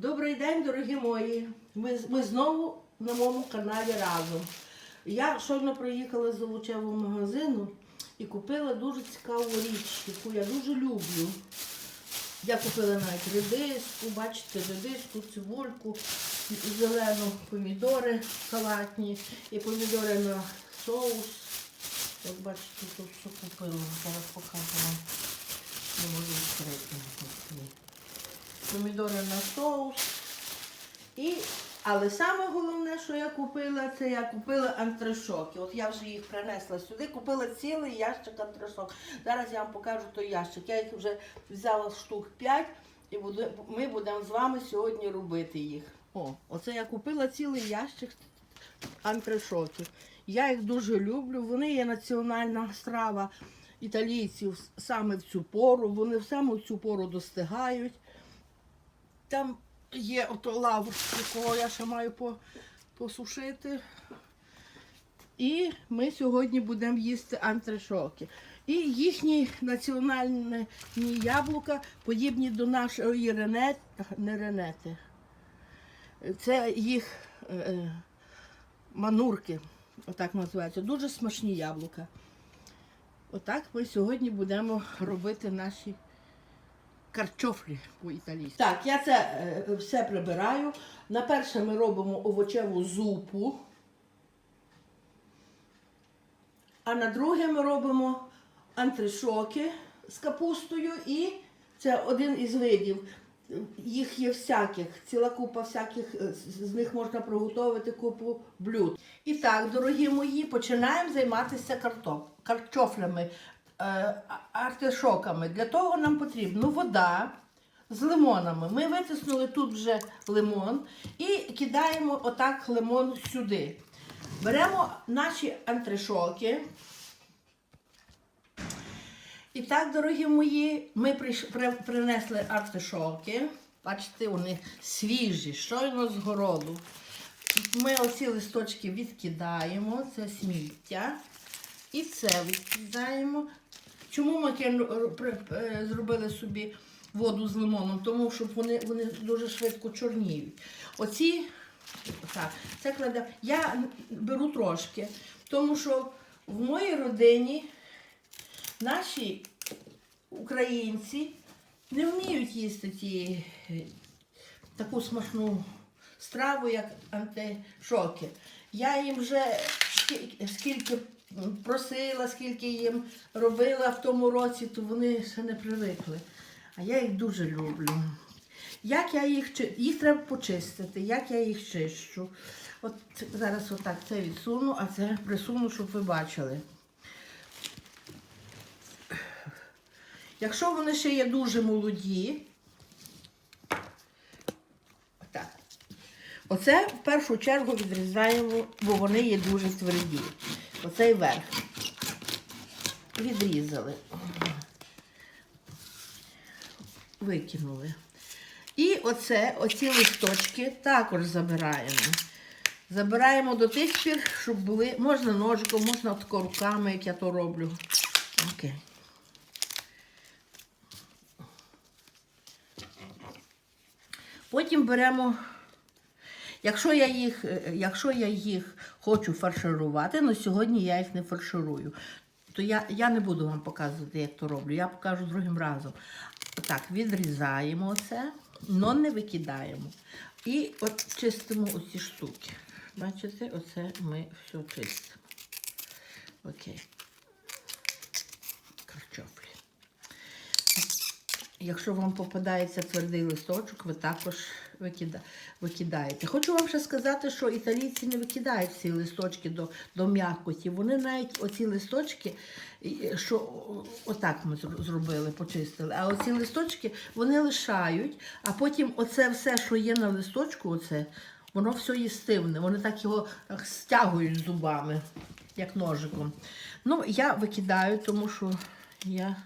Добрий день, дорогі мої. Ми, ми знову на моєму каналі разом. Я щойно приїхала з овочевого магазину і купила дуже цікаву річ, яку я дуже люблю. Я купила навіть редиску, бачите, редиску, цибульку, зелену, помідори салатні і помідори на соус. От бачите, тут що купила. Зараз покажу вам. Не можу відкрити. Помідори на соус. І, але саме головне, що я купила, це я купила антрешоки. От я вже їх принесла сюди, купила цілий ящик антрешок. Зараз я вам покажу той ящик. Я їх вже взяла штук 5 і буду, ми будемо з вами сьогодні робити їх. О, оце я купила цілий ящик антрешоків. Я їх дуже люблю. Вони є національна страва італійців саме в цю пору. Вони саме в цю пору достигають. Там є ото лавр, якого я ще маю по, посушити. І ми сьогодні будемо їсти антрешоки. І їхні національні яблука подібні до нашої ренет, не ренети. Це їх е, е, манурки, отак називаються. Дуже смачні яблука. Отак ми сьогодні будемо робити наші картофлі по-італійськи. Так, я це е, все прибираю. На перше ми робимо овочеву зупу. А на друге ми робимо антришоки з капустою і це один із видів. Їх є всяких, ціла купа всяких, е, з- них можна приготувати купу блюд. І так, дорогі мої, починаємо займатися картоп, картофлями, артишоками. Для того нам потрібна вода з лимонами. Ми витиснули тут вже лимон і кидаємо отак лимон сюди. Беремо наші антришоки. І так, дорогі мої, ми принесли артишоки. Бачите, вони свіжі, щойно з городу. Ми оці листочки відкидаємо, це сміття. І це відкидаємо. Чому кину- при- е, зробили собі воду з лимоном? Тому що вони, вони дуже швидко чорніють. Оці, так, це кладемо. Я беру трошки, тому що в моїй родині наші українці не вміють їсти ті, е, таку смачну страву, як антишоки. Я їм вже скільки просила, скільки їм робила в тому році, то вони ще не привикли. А я їх дуже люблю. Як я їх їх треба почистити, як я їх чищу. От зараз отак це відсуну, а це присуну, щоб ви бачили. Якщо вони ще є дуже молоді, так. Оце в першу чергу відрізаємо, бо вони є дуже тверді. Оцей верх. Відрізали. Викинули. І оце, оці листочки також забираємо. Забираємо до тих пір, щоб були, можна ножиком, можна тако руками, як я то роблю. Окей. Потім беремо, якщо я їх, е, якщо я їх хочу фарширувати, але сьогодні я їх не фарширую, то я, я не буду вам показувати, як то роблю. Я покажу другим разом. Так, відрізаємо це, але не викидаємо. І от чистимо оці штуки. Бачите, оце ми все чистимо. Окей. Картофлі. Якщо вам попадається твердий листочок, ви також викида- викидаєте. Хочу вам ще сказати, що італійці не викидають ці листочки до, до м'якоті. Вони навіть оці листочки, що отак ми зробили, почистили. А оці листочки вони лишають, а потім оце все, що є на листочку, оце, воно все їстивне. Вони так його стягують зубами, як ножиком. Ну, я викидаю, тому що я.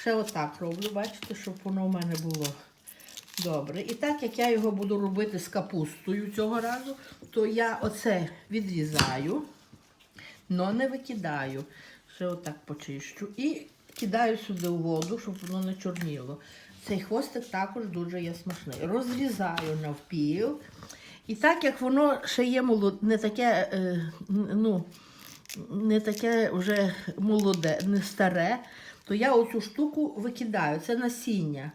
Ще отак роблю, бачите, щоб воно в мене було добре. І так як я його буду робити з капустою цього разу, то я оце відрізаю, але не викидаю. Ще отак почищу. І кидаю сюди у воду, щоб воно не чорніло. цей хвостик також дуже є смачний. Розрізаю навпіл. І так як воно ще є молод... не таке, е, ну, не таке вже молоде, не старе, то я оцю штуку викидаю. Це насіння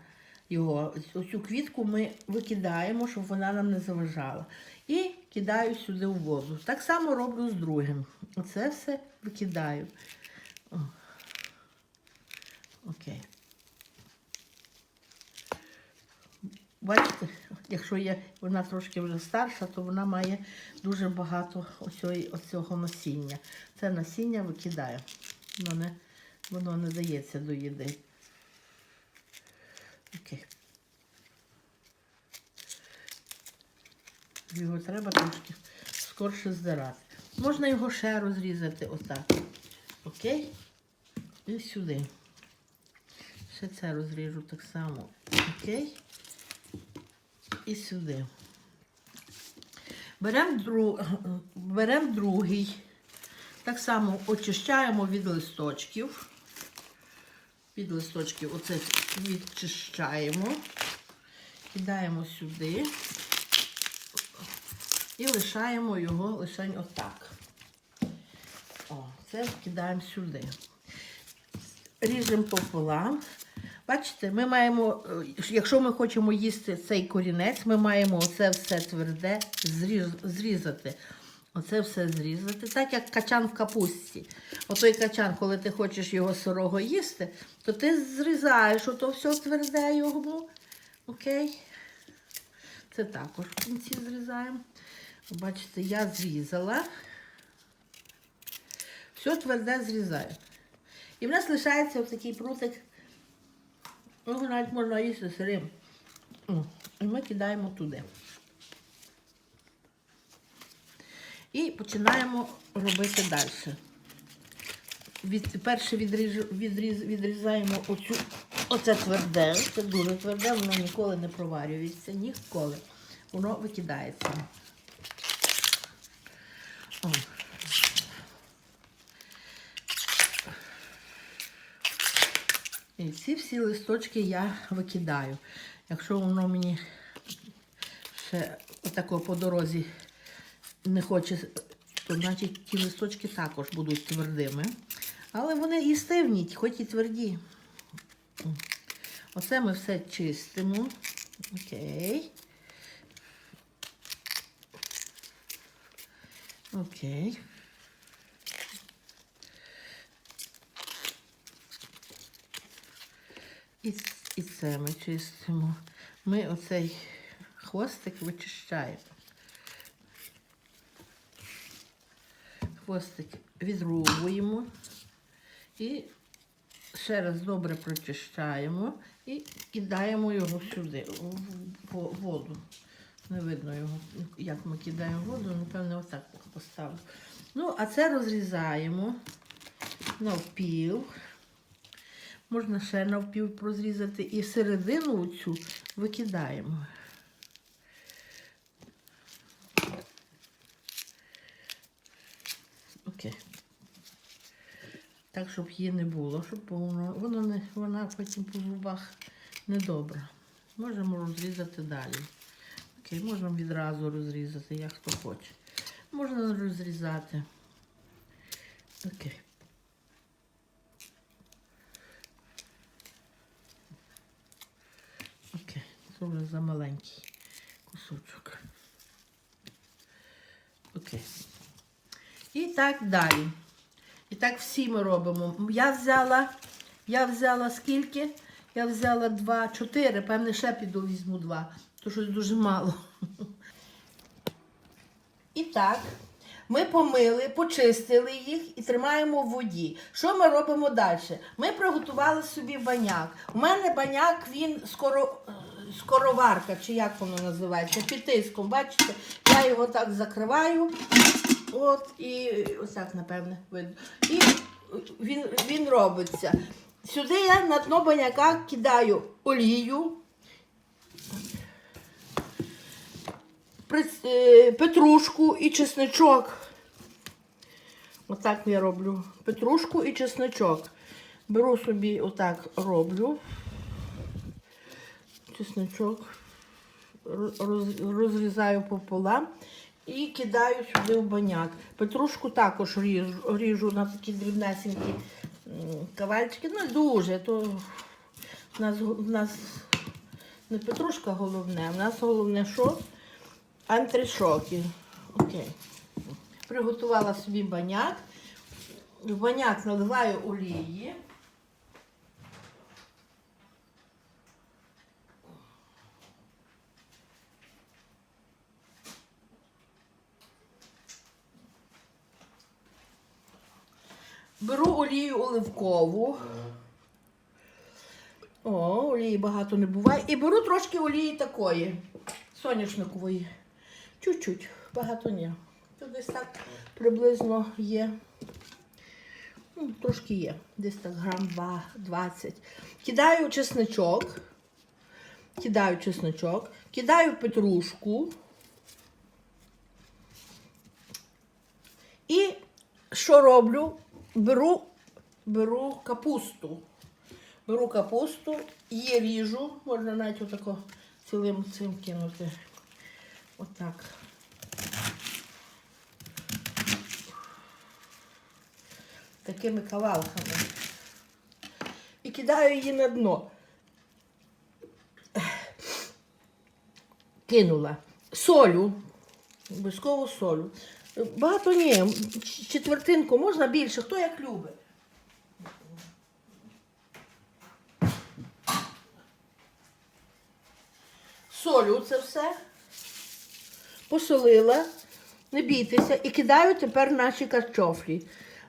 його. Оцю квітку ми викидаємо, щоб вона нам не заважала. І кидаю сюди в воду. Так само роблю з другим. Оце все викидаю. Окей. Бачите, якщо є вона трошки вже старша, то вона має дуже багато оцього насіння. Це насіння викидаю. Воно не, воно не дається до їди. Окей. Його треба трошки скорше здирати. Можна його ще розрізати отак. Окей? І сюди. Ще це розріжу так само. Окей? І сюди. Беремо дру... Берем другий. Так само очищаємо від листочків. Від листочків оце відчищаємо. Кидаємо сюди. І лишаємо його лише отак. О, це кидаємо сюди. Ріжемо пополам. Бачите, ми маємо, е, якщо ми хочемо їсти цей корінець, ми маємо оце все тверде зріз, зрізати. Оце все зрізати, так як качан в капусті. Отой качан, коли ти хочеш його сирого їсти, то ти зрізаєш ото все тверде його. Окей? Це також в кінці зрізаємо. Бачите, я зрізала. Все тверде зрізаю. І в нас лишається такий прутик. Його навіть можна їсти сирим. І ми кидаємо туди. І починаємо робити далі. Від, перше відріж, відріз, відрізаємо оцю, оце тверде, це дуже тверде, воно ніколи не проварюється, ніколи. Воно викидається. О. І ці всі листочки я викидаю. Якщо воно мені ще отако по дорозі не хоче, то значить ті листочки також будуть твердими. Але вони і стивні, хоч і тверді. Оце ми все чистимо. Окей. Окей. І, і це ми чистимо. Ми оцей хвостик вичищаємо. Хвостик відрубуємо і ще раз добре прочищаємо і кидаємо його сюди, в воду. Не видно його, як ми кидаємо воду, напевно, отак поставлю. Ну, а це розрізаємо навпіл. Можна ще навпіл розрізати і середину цю викидаємо. Окей. Так, щоб її не було, щоб воно, воно не, вона потім по зубах недобра. Можемо розрізати далі. Окей, можна відразу розрізати, як хто хоче. Можна розрізати. Окей. Окей, це вже за маленький кусочок. Окей. І так далі. І так всі ми робимо. Я взяла, я взяла скільки? Я взяла два, чотири, певне, ще піду візьму два, то щось дуже мало. І так, ми помили, почистили їх і тримаємо в воді. Що ми робимо далі? Ми приготували собі баняк. У мене баняк, він скоро, е, скороварка, чи як воно називається, під тиском. Бачите, я його так закриваю. От, і ось так, напевне, видно. І він, він робиться. Сюди я на дно баняка кидаю олію, е, петрушку і чесничок. Отак я роблю. Петрушку і чесничок. Беру собі, отак роблю. чесничок роз- розрізаю пополам і кидаю сюди в баняк. Петрушку також ріжу, ріжу на такі дрібнесенькі кавальчики. Ну, дуже. То в нас, в нас не петрушка головне, в нас головне що? Антрішоки. Окей. Приготувала собі баняк. В баняк наливаю олії. Беру олію оливкову. О, олії багато не буває. І беру трошки олії такої, соняшникової. Чуть-чуть, багато ні. Тут десь так приблизно є. Ну, трошки є. Десь так грам 2, 20. Кидаю чесничок. Кидаю чесничок. Кидаю петрушку. І що роблю? Беру, беру капусту. Беру капусту, її ріжу, можна навіть отако цілим цим кинути. Отак. Такими кавалками. І кидаю її на дно. Кинула. Солю. Обов'язково солю. Багато ні. Четвертинку можна більше, хто як любить. солю це все, посолила, не бійтеся, і кидаю тепер наші картофлі.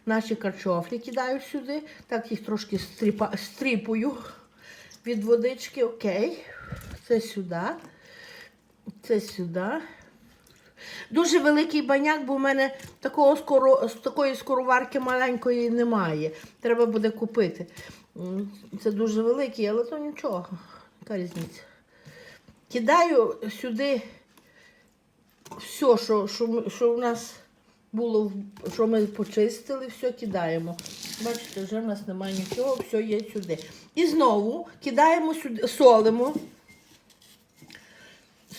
Наші картофлі кидаю сюди, так їх трошки стріпа, стріпую від водички, окей. Це сюди, це сюди. Дуже великий баняк, бо в мене такого скоро, такої скороварки маленької немає. Треба буде купити. Це дуже великий, але то нічого. Яка різниця? Кидаю сюди все, що, що, що в нас було, що ми почистили, все кидаємо. Бачите, вже в нас немає нічого, все є сюди. І знову кидаємо сюди, солимо.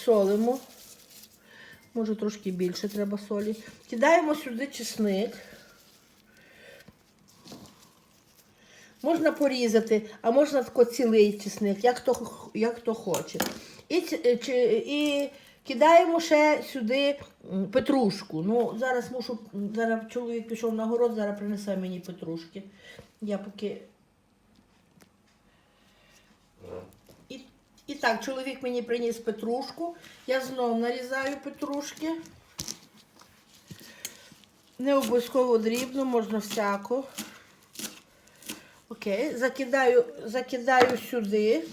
Солимо. Може трошки більше треба солі. Кидаємо сюди чесник. Можна порізати, а можна цілий чесник, як хто, як хто хоче. І, е, чи- і кидаємо ще сюди петрушку. Ну, зараз мушу, зараз чоловік пішов на город, зараз принесе мені петрушки. Я поки. І, так, чоловік мені приніс петрушку. Я знов нарізаю петрушки. Не обов'язково дрібно, можна всяко. Окей, закидаю, закидаю сюди.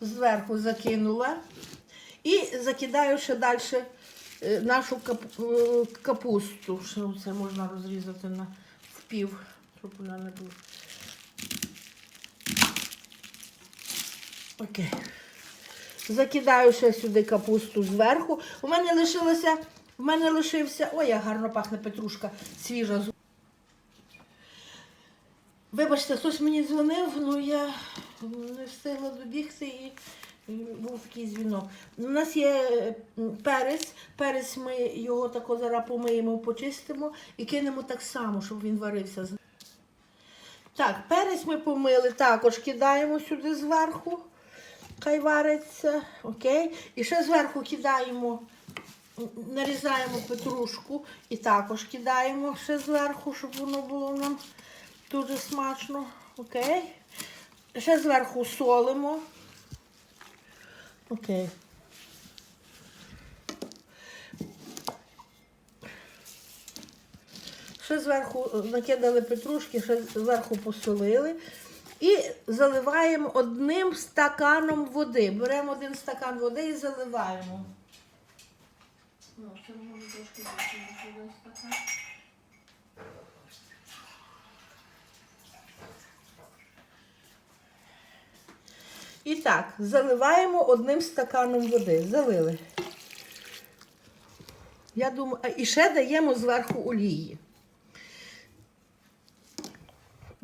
Зверху закинула. І закидаю ще далі е, нашу е, капусту. Це можна розрізати на впів, щоб вона не була. Окей. Закидаю ще сюди капусту зверху. У мене лишилося, в мене лишився. Ой, як гарно пахне петрушка свіжа. Вибачте, хтось мені дзвонив, ну я не встигла добігти і був такий дзвінок. У нас є перець. Перець ми його тако зараз помиємо, почистимо і кинемо так само, щоб він варився. Так, перець ми помили, також кидаємо сюди зверху. Хай вариться. Окей. І ще зверху кидаємо, нарізаємо петрушку і також кидаємо ще зверху, щоб воно було нам дуже смачно. Окей. Ще зверху солимо. Окей. Ще зверху накидали петрушки, ще зверху посолили. І заливаємо одним стаканом води. Беремо один стакан води і заливаємо. Ну, ще може трошки більше, один стакан. І так, заливаємо одним стаканом води. Залили. Я думаю, і ще даємо зверху олії.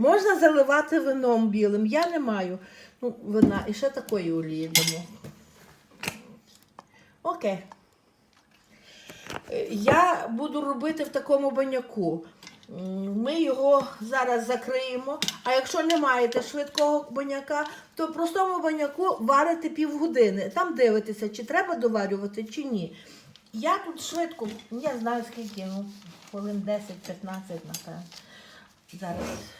Можна заливати вином білим. Я не маю. Ну, вина. І ще такої олії дамо. Окей. Я буду робити в такому баняку. Ми його зараз закриємо. А якщо не маєте швидкого баняка, то в простому баняку варите півгодини. Там дивитеся, чи треба доварювати, чи ні. Я тут швидко, я знаю скільки, ну, хвилин 10-15, напевно. Зараз.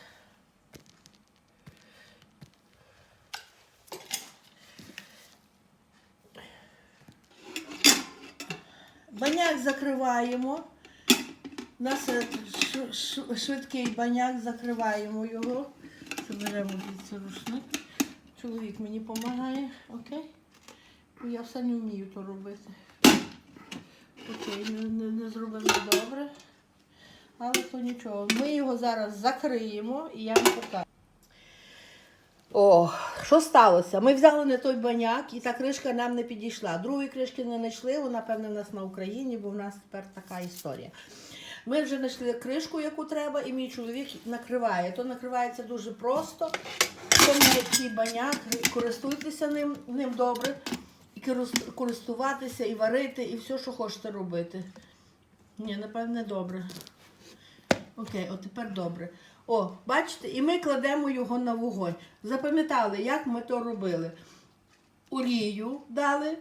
Баняк закриваємо. У нас е, швидкий баняк, закриваємо його. Заберемо звідси рушник. Чоловік мені допомагає, окей? Я все не вмію то робити. Окей, не, не, не зробили добре. Але то нічого. Ми його зараз закриємо і я вам покажу. О, що сталося? Ми взяли не той баняк, і та кришка нам не підійшла. Другої кришки не знайшли, вона, певне, в нас на Україні, бо в нас тепер така історія. Ми вже знайшли кришку, яку треба, і мій чоловік накриває. То накривається дуже просто. Має такий баняк, користуйтеся ним, ним добре. І користуватися, і варити, і все, що хочете робити. Ні, напевне, добре. Окей, от тепер добре. О, бачите, і ми кладемо його на вогонь. Запам'ятали, як ми то робили. Олію дали,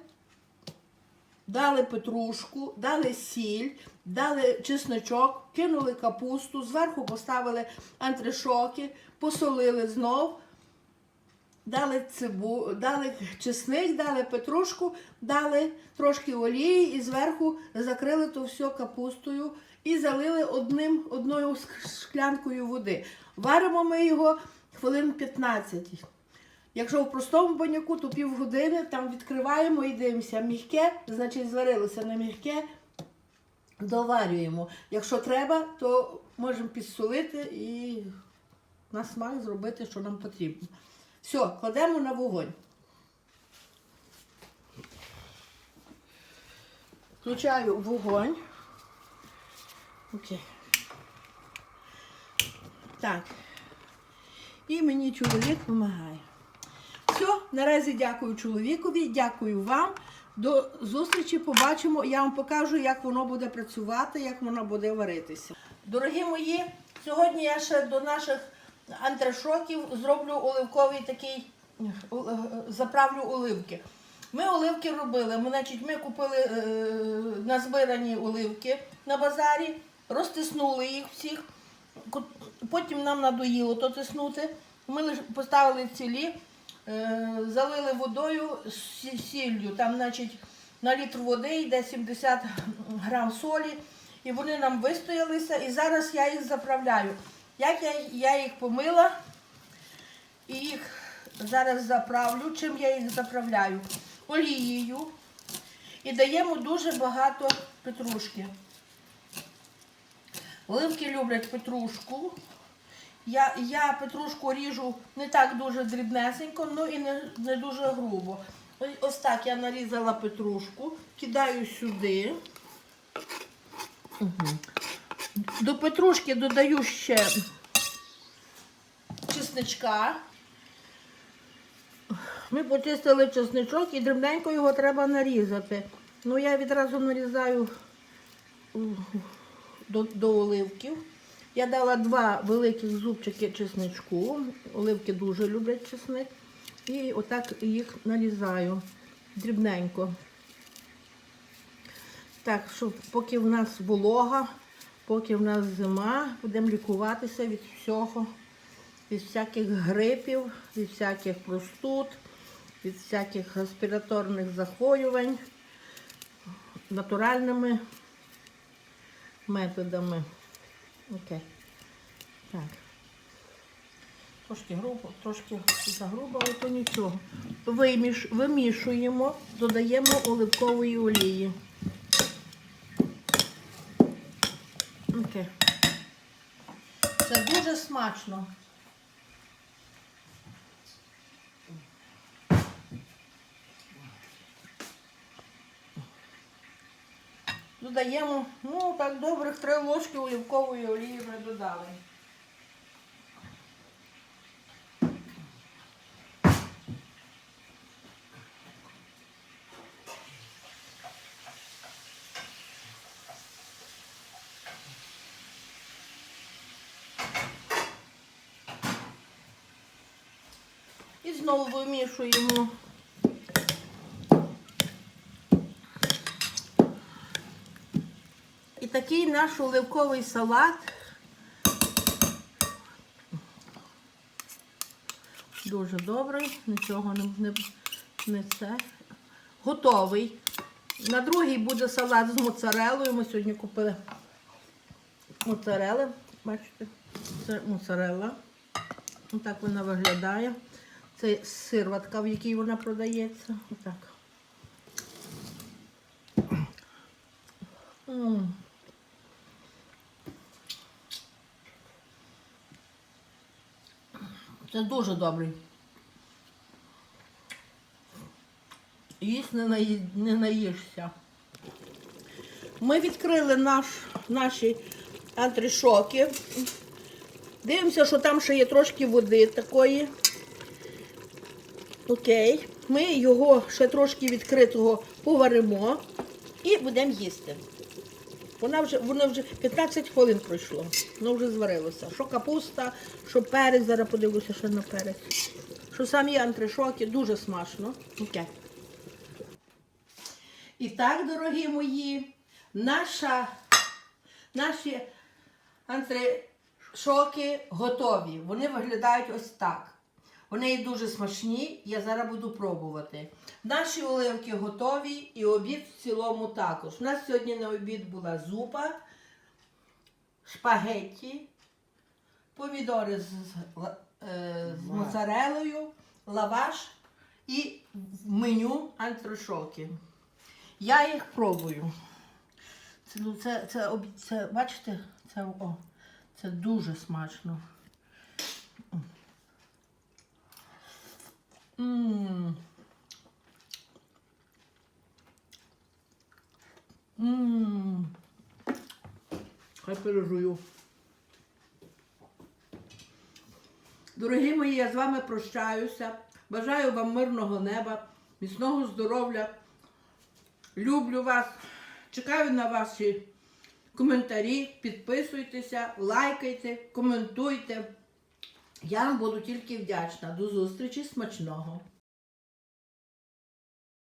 дали петрушку, дали сіль, дали чесночок, кинули капусту, зверху поставили антришоки, посолили знов, дали цибу, дали чесник, дали петрушку, дали трошки олії і зверху закрили то все капустою і залили одним, одною шклянкою води. Варимо ми його хвилин 15. Якщо в простому баняку, то півгодини там відкриваємо і дивимося. Мігке, значить зварилося не мігке, доварюємо. Якщо треба, то можемо підсолити і на смак зробити, що нам потрібно. Все, кладемо на вогонь. Включаю вогонь. Окей. Так. І мені чоловік допомагає. Все, наразі дякую чоловікові, дякую вам. До зустрічі побачимо. Я вам покажу, як воно буде працювати, як воно буде варитися. Дорогі мої, сьогодні я ще до наших антрашоків зроблю оливковий такий, е, заправлю оливки. Ми оливки робили. Ми, значить, ми купили е, назбирані оливки на базарі, розтиснули їх всіх. Потім нам надоїло то тиснути. Ми поставили цілі, е, залили водою з сі- сіллю. Там, значить, на літр води йде 70 грам солі. І вони нам вистоялися. І зараз я їх заправляю. Як я, я їх помила і їх зараз заправлю. Чим я їх заправляю? Олією. І даємо дуже багато петрушки. Оливки люблять петрушку. Я, я петрушку ріжу не так дуже дрібнесенько, ну і не, не дуже грубо. Ось- так я нарізала петрушку, кидаю сюди. Угу. До петрушки додаю ще чесничка. Ми почистили чесничок і дрібненько його треба нарізати. Ну, я відразу нарізаю до, до оливків. Я дала два великих зубчики чесничку. Оливки дуже люблять чесник. І отак їх нарізаю дрібненько. Так, щоб поки в нас волога, поки в нас зима, будемо лікуватися від всього, від всяких грипів, від всяких простуд, від всяких респіраторних захворювань натуральними методами. Окей. Так. Трошки грубо, трошки загрубо, але то нічого. Виміш, вимішуємо, додаємо оливкової олії. Окей. Це дуже смачно. додаємо ну так добрих три ложки оливкової олії ми додали. І знову вимішуємо. Такий наш оливковий салат. Дуже добрий, нічого не, не, не це. Готовий. На другий буде салат з моцарелою. Ми сьогодні купили моцарели. Бачите, це моцарелла. Отак вона виглядає. Це сирватка, в якій вона продається. Отак. М. Це дуже добрий. Їсть не, наї... не наїшся. Ми відкрили наш, наші антрішоки. Дивимося, що там ще є трошки води такої. Окей. Ми його ще трошки відкритого поваримо і будемо їсти. Вона вже, воно вже 15 хвилин пройшло. Воно вже зварилося. Що капуста, що перець, зараз подивлюся ще на перець. Що самі антришоки, дуже смачно. Окей. І так, дорогі мої, наша, наші антришоки готові. Вони виглядають ось так. Вони дуже смачні, я зараз буду пробувати. Наші оливки готові і обід в цілому також. У нас сьогодні на обід була зупа, шпагетті, помідори з, з, е, з моцарелою, лаваш і в меню антрошоки. Я їх пробую. Це, ну, це, це, це, бачите, це, о, це дуже смачно. Мм. Мм. Хай пережую. Дорогі мої, я з вами прощаюся. Бажаю вам мирного неба, міцного здоров'я. Люблю вас. Чекаю на ваші коментарі. Підписуйтеся, лайкайте, коментуйте. Я вам буду тільки вдячна. До зустрічі смачного!